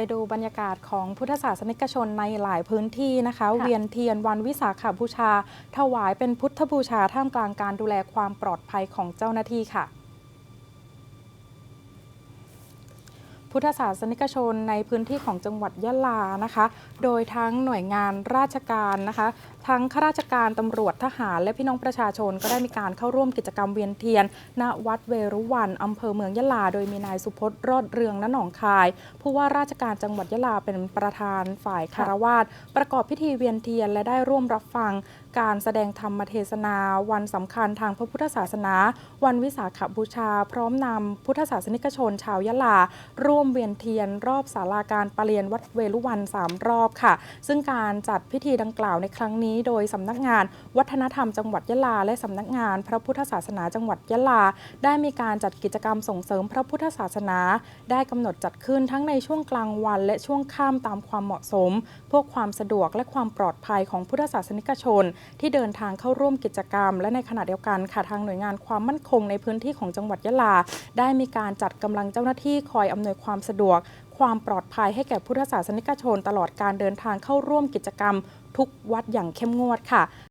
ไปดูบรรยากาศของพุทธศาสนิกชนในหลายพื้นที่นะคะ เวียนเทียนวันวิสาขบูชา ถวายเป็นพุทธบูชาท่ามกลางการดูแลความปลอดภัยของเจ้าหน้าที่ค่ะ พุทธศาสนิกชนในพื้นที่ของจังหวัดยะลานะคะ โดยทั้งหน่วยงานราชการนะคะ ทั้งข้าราชการตำรวจทหารและพี่น้องประชาชนก็ได้มีการเข้าร่วมกิจกรรมเวียนเทียน ณวัดเวรุวันอำเภอเมืองยะลา โดยมีนายสุพจน์รอดเรืองณหนองคาย ผู้ว่าราชการจังหวัดยะลาเป็นประธานฝ่ายคารวาสประกอบพิธีเวียนเทียนและได้ร่วมรับฟังการแสดงธรรมเทศนา วันสำคัญทางพระพุทธศาสนา วันวิสาขบูชา พร้อมนำพุทธศาสนิกชนชาวยะลาร่วมมเวียนเทียนรอบศาลาการประเรียนวัดเวลุวันสามรอบค่ะ ซึ่งการจัดพิธีดังกล่าวในครั้งนี้ โดยสำนักงานวัฒนธรรมจังหวัดยะลา และสำนักงานพระพุทธศาสนาจังหวัดยะลา ได้มีการจัดกิจกรรมส่งเสริมพระพุทธศาสนา ได้กำหนดจัดขึ้นทั้งในช่วงกลางวัน และช่วงค่ำตามความเหมาะสม เพื่อความสะดวกและความปลอดภัยของพุทธศาสนิกชน ที่เดินทางเข้าร่วมกิจกรรม และในขณะเดียวกันค่ะทางหน่วยงานความมั่นคงในพื้นที่ของจังหวัดยะลา ได้มีการจัดกำลังเจ้าหน้าที่คอยอำนวยความความสะดวก ความปลอดภัยให้แก่พุทธศาสนิกชน ตลอดการเดินทางเข้าร่วมกิจกรรม ทุกวัดอย่างเข้มงวดค่ะ